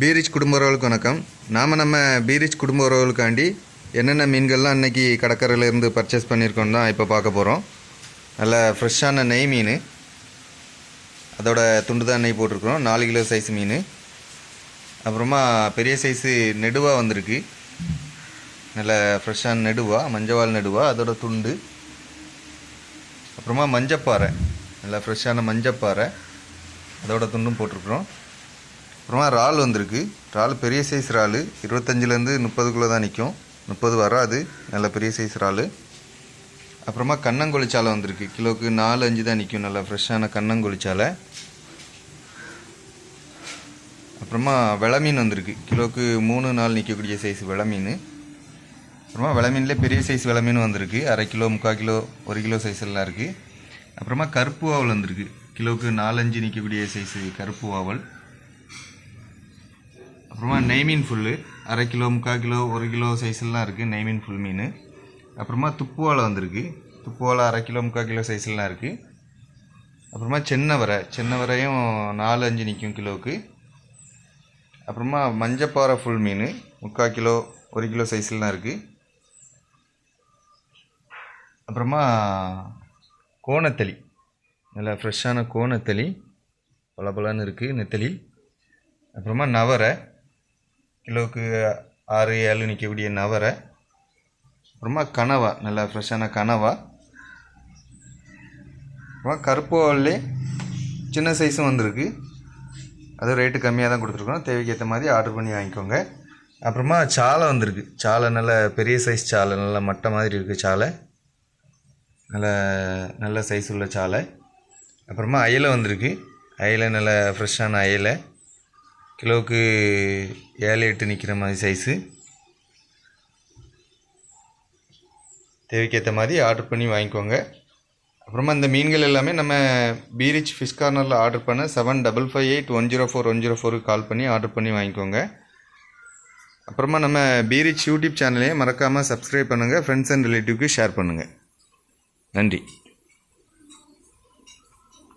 பீரிச் குடும்ப உறவுகளுக்கு வணக்கம். நாம் நம்ம பீரிச் குடும்ப உறவுகளுக்காண்டி என்னென்ன மீன்கள்லாம் இன்றைக்கி கடற்கரையிலேருந்து பர்ச்சேஸ் பண்ணியிருக்கோம் தான் இப்போ பார்க்க போகிறோம் நல்ல ஃப்ரெஷ்ஷான நெய் மீன். அதோட துண்டு தான் நெய் போட்டிருக்கிறோம். நாலு கிலோ சைஸ் மீன். அப்புறமா பெரிய சைஸு நெடுவாக வந்திருக்கு. நல்ல ஃப்ரெஷ்ஷான நெடுவா மஞ்சவால் நெடுவா அதோட துண்டு. அப்புறமா மஞ்சப்பாறை. நல்லா ஃப்ரெஷ்ஷான மஞ்சப்பாறை. அதோட துண்டும் போட்டிருக்குறோம். அப்புறமா இறால் வந்திருக்கு. இறால் பெரிய சைஸ் இறால். இருபத்தஞ்சிலேருந்து முப்பதுக்குள்ளே தான் நிற்கும் முப்பது வராது. நல்ல பெரிய சைஸ் இறால். அப்புறமா கண்ணங்கொழிச்சாலை வந்திருக்கு. கிலோவுக்கு நாலு அஞ்சு தான் நிற்கும் நல்லா ஃப்ரெஷ்ஷான கண்ணங்கொழிச்சாலை அப்புறமா விளமீன் வந்திருக்கு. கிலோவுக்கு மூணு நாள் நிற்கக்கூடிய சைஸ் விளமீன். அப்புறமா வெள பெரிய சைஸ் விளமீன் வந்திருக்கு. அரை கிலோ முக்கால் கிலோ ஒரு கிலோ சைஸ் எல்லாம் இருக்குது அப்புறமா கருப்பு வாவல் வந்திருக்கு. கிலோவுக்கு நாலஞ்சு நிற்கக்கூடிய சைஸு கருப்பு வாவல் அப்புறமா நெய் மீன் ஃபுல்லு அரை கிலோ முக்கால் கிலோ ஒரு கிலோ சைஸ்லாம் இருக்குது நெய் மீன் ஃபுல் மீன். அப்புறமா துப்புவாலை வந்திருக்கு. துப்புவாலை அரை கிலோ முக்கால் கிலோ சைஸ்லாம் இருக்குது அப்புறமா சென்னை வரை. சென்னை வரையும் நாலு அஞ்சு நிற்கும் கிலோவுக்கு. அப்புறமா மஞ்சப்பாறை ஃபுல் மீன். முக்கால் கிலோ ஒரு கிலோ சைஸ்லாம் இருக்குது அப்புறமா கோணத்தளி. நல்லா ஃப்ரெஷ்ஷான கோணத்தளி. பல பலன்னு இருக்குது நெத்தளி. அப்புறமா நவரை. கிலோவுக்கு ஆறு ஏழு நிற்கக்கூடிய நவரை. அப்புறமா கனவா நல்லா ஃப்ரெஷ்ஷான கனவா. அப்புறமா கருப்பு சின்ன சைஸும் வந்திருக்கு. அது ரேட்டு கம்மியாக தான் கொடுத்துருக்கோம். தேவைக்கு ஏற்ற மாதிரி ஆர்டர் பண்ணி வாங்கிக்கோங்க. அப்புறமா சாலை வந்திருக்கு. சாலை நல்ல பெரிய சைஸ் சாலை நல்ல மட்டை மாதிரி இருக்குது சாலை. நல்ல நல்ல சைஸ் உள்ள சாலை. அப்புறமா அயலை வந்திருக்கு. அயலை நல்ல ஃப்ரெஷ்ஷான அயலை. கிலோவுக்கு ஏழு எட்டு நிற்கிற மாதிரி சைஸு தேவைக்கேற்ற மாதிரி ஆர்டர் பண்ணி வாங்கிக்கோங்க. அப்புறமா இந்த மீன்கள் எல்லாமே நம்ம பீரிச் ஃபிஷ் கார்னரில் ஆர்டர் பண்ண seven double five eight one zero four one zero ஃபோருக்கு கால் பண்ணி ஆர்டர் பண்ணி வாங்கிக்கோங்க. அப்புறமா நம்ம பீரிச் யூடியூப் சேனலையும் மறக்காமல் சப்ஸ்கிரைப் பண்ணுங்கள் ஃப்ரெண்ட்ஸ் அண்ட் ரிலேட்டிவ்க்கு ஷேர் பண்ணுங்கள் நன்றி.